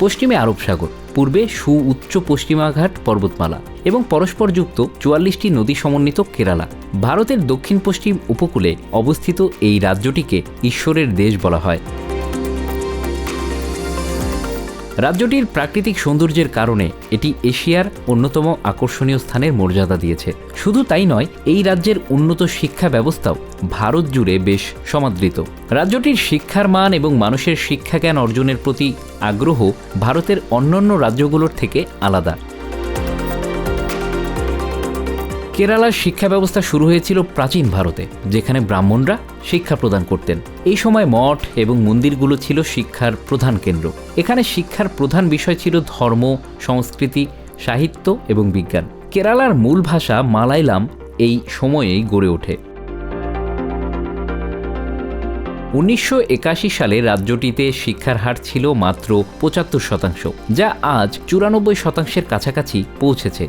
পশ্চিমে আরব সাগর, পূর্বে সু উচ্চ পশ্চিমাঘাট পর্বতমালা এবং পরস্পরযুক্ত চুয়াল্লিশটি নদী সমন্বিত কেরালা। ভারতের দক্ষিণ পশ্চিম উপকূলে অবস্থিত এই রাজ্যটিকে ঈশ্বরের দেশ বলা হয়। রাজ্যটির প্রাকৃতিক সৌন্দর্যের কারণে এটি এশিয়ার অন্যতম আকর্ষণীয় স্থানের মর্যাদা দিয়েছে। শুধু তাই নয়, এই রাজ্যের উন্নত শিক্ষা ব্যবস্থাও ভারত জুড়ে বেশ সমাদৃত। রাজ্যটির শিক্ষার মান এবং মানুষের শিক্ষা জ্ঞান অর্জনের প্রতি আগ্রহ ভারতের অন্যান্য রাজ্যগুলোর থেকে আলাদা। কেরালার শিক্ষা ব্যবস্থা শুরু হয়েছিল প্রাচীন ভারতে, যেখানে ব্রাহ্মণরা শিক্ষা প্রদান করতেন। এই সময় মঠ এবং মন্দিরগুলো ছিল শিক্ষার প্রধান কেন্দ্র। এখানে শিক্ষার প্রধান বিষয় ছিল ধর্ম, সংস্কৃতি, সাহিত্য এবং বিজ্ঞান। কেরালার মূল ভাষা মালাইলাম এই সময়েই গড়ে ওঠে। উনিশশো একাশি সালে রাজ্যটিতে শিক্ষার হার ছিল মাত্র পঁচাত্তর শতাংশ, যা আজ চুরানব্বই শতাংশের কাছাকাছি পৌঁছেছে।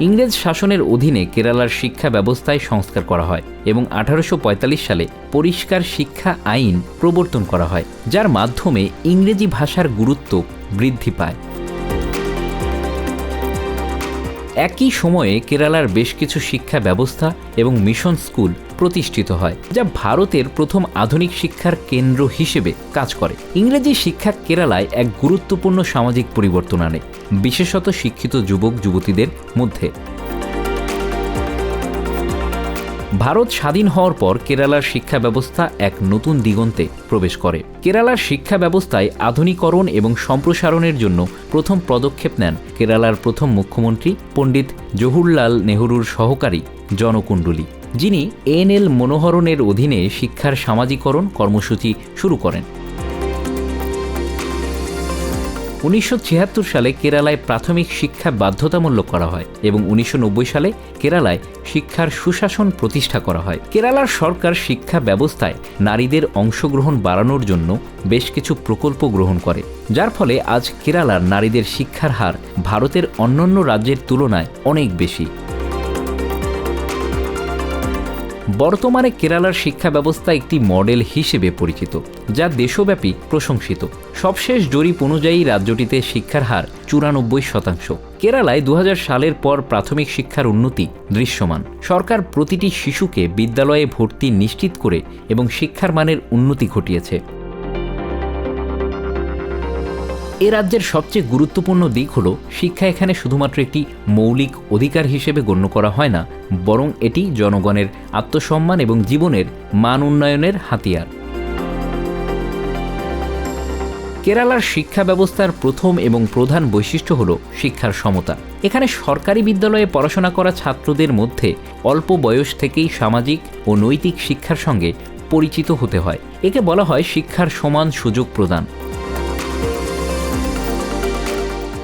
ইংরেজ শাসনের অধীনে কেরালার শিক্ষা ব্যবস্থায় সংস্কার করা হয় এবং আঠারোশো পঁয়তাল্লিশ সালে পরিষ্কার শিক্ষা আইন প্রবর্তন করা হয়, যার মাধ্যমে ইংরেজি ভাষার গুরুত্ব বৃদ্ধি পায়। একই সময়ে কেরালার বেশ কিছু শিক্ষা ব্যবস্থা এবং মিশন স্কুল প্রতিষ্ঠিত হয়, যা ভারতের প্রথম আধুনিক শিক্ষার কেন্দ্র হিসেবে কাজ করে। ইংরেজি শিক্ষা কেরালায় এক গুরুত্বপূর্ণ সামাজিক পরিবর্তন আনে, বিশেষত শিক্ষিত যুবক যুবতীদের মধ্যে। ভারত স্বাধীন হওয়ার পর কেরালার শিক্ষা ব্যবস্থা এক নতুন দিগন্তে প্রবেশ করে। কেরালার শিক্ষা ব্যবস্থায় আধুনিকরণ এবং সম্প্রসারণের জন্য প্রথম পদক্ষেপ নেন কেরালার প্রথম মুখ্যমন্ত্রী পণ্ডিত জহুরলাল নেহরুর সহকারী জনকুণ্ডলী, যিনি এনএল মনোহরণের অধীনে শিক্ষার সামাজিকরণ কর্মসূচি শুরু করেন। উনিশশো ছিয়াত্তর সালে কেরালায় প্রাথমিক শিক্ষা বাধ্যতামূলক করা হয় এবং উনিশশো নব্বই সালে কেরালায় শিক্ষার সুশাসন প্রতিষ্ঠা করা হয়। কেরালার সরকার শিক্ষা ব্যবস্থায় নারীদের অংশগ্রহণ বাড়ানোর জন্য বেশ কিছু প্রকল্প গ্রহণ করে। যার ফলে আজ কেরালার নারীদের শিক্ষার হার ভারতের অন্যান্য রাজ্যের তুলনায় অনেক বেশি। বর্তমানে কেরালার শিক্ষা ব্যবস্থা একটি মডেল হিসেবে পরিচিত, যা দেশব্যাপী প্রশংসিত। সবশেষ জরিপ অনুযায়ী রাজ্যটিতে শিক্ষার হার চুরানব্বই শতাংশ। কেরালায় দু হাজার সালের পর প্রাথমিক শিক্ষার উন্নতি দৃশ্যমান। সরকার প্রতিটি শিশুকে বিদ্যালয়ে ভর্তি নিশ্চিত করে এবং শিক্ষার মানের উন্নতি ঘটিয়েছে। এ রাজ্যের সবচেয়ে গুরুত্বপূর্ণ দিক হল, শিক্ষা এখানে শুধুমাত্র একটি মৌলিক অধিকার হিসেবে গণ্য করা হয় না, বরং এটি জনগণের আত্মসম্মান এবং জীবনের মান উন্নয়নের হাতিয়ার। কেরালার শিক্ষা ব্যবস্থার প্রথম এবং প্রধান বৈশিষ্ট্য হল শিক্ষার সমতা। এখানে সরকারি বিদ্যালয়ে পড়াশোনা করা ছাত্রদের মধ্যে অল্প বয়স থেকেই সামাজিক ও নৈতিক শিক্ষার সঙ্গে পরিচিত হতে হয়। একে বলা হয় শিক্ষার সমান সুযোগ প্রদান।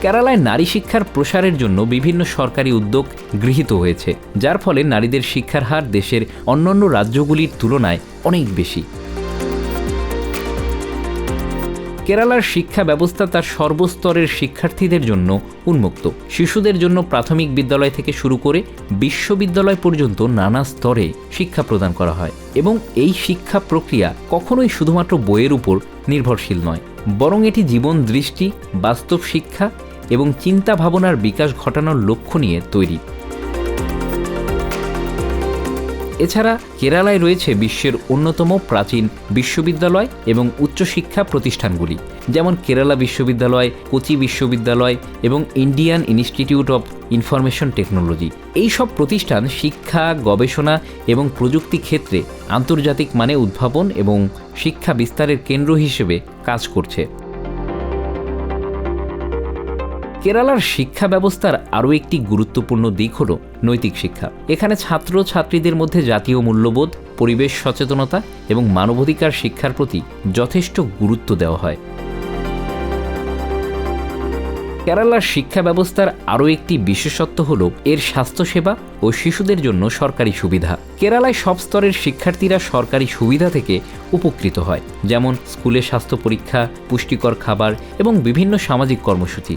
কেরালায় নারী শিক্ষার প্রসারের জন্য বিভিন্ন সরকারি উদ্যোগ গৃহীত হয়েছে, যার ফলে নারীদের শিক্ষার হার দেশের অন্যান্য রাজ্যগুলির তুলনায় অনেক বেশি। কেরালার শিক্ষা ব্যবস্থা তার সর্বস্তরের শিক্ষার্থীদের জন্য উন্মুক্ত। শিশুদের জন্য প্রাথমিক বিদ্যালয় থেকে শুরু করে বিশ্ববিদ্যালয় পর্যন্ত নানা স্তরে শিক্ষা প্রদান করা হয় এবং এই শিক্ষা প্রক্রিয়া কখনোই শুধুমাত্র বইয়ের উপর নির্ভরশীল নয়, বরং এটি জীবন দৃষ্টি, বাস্তব শিক্ষা এবং চিন্তা ভাবনার বিকাশ ঘটানোর লক্ষ্য নিয়ে তৈরি। এছাড়া কেরালায় রয়েছে বিশ্বের অন্যতম প্রাচীন বিশ্ববিদ্যালয় এবং উচ্চশিক্ষা প্রতিষ্ঠানগুলি, যেমন কেরালা বিশ্ববিদ্যালয়, কোচি বিশ্ববিদ্যালয় এবং Indian institute of information technology. এই সব প্রতিষ্ঠান শিক্ষা, গবেষণা এবং প্রযুক্তি ক্ষেত্রে আন্তর্জাতিক মানে উদ্ভাবন এবং শিক্ষা বিস্তারের কেন্দ্র হিসেবে কাজ করছে। কেরালার শিক্ষা ব্যবস্থার আরও একটি গুরুত্বপূর্ণ দিক হল নৈতিক শিক্ষা। এখানে ছাত্র ছাত্রীদের মধ্যে জাতীয় মূল্যবোধ, পরিবেশ সচেতনতা এবং মানবাধিকার শিক্ষার প্রতি যথেষ্ট গুরুত্ব দেওয়া হয়। কেরালার শিক্ষা ব্যবস্থার আরও একটি বিশেষত্ব হল এর স্বাস্থ্যসেবা ও শিশুদের জন্য সরকারি সুবিধা। কেরালায় সব স্তরের শিক্ষার্থীরা সরকারি সুবিধা থেকে উপকৃত হয়, যেমন স্কুলে স্বাস্থ্য পরীক্ষা, পুষ্টিকর খাবার এবং বিভিন্ন সামাজিক কর্মসূচি।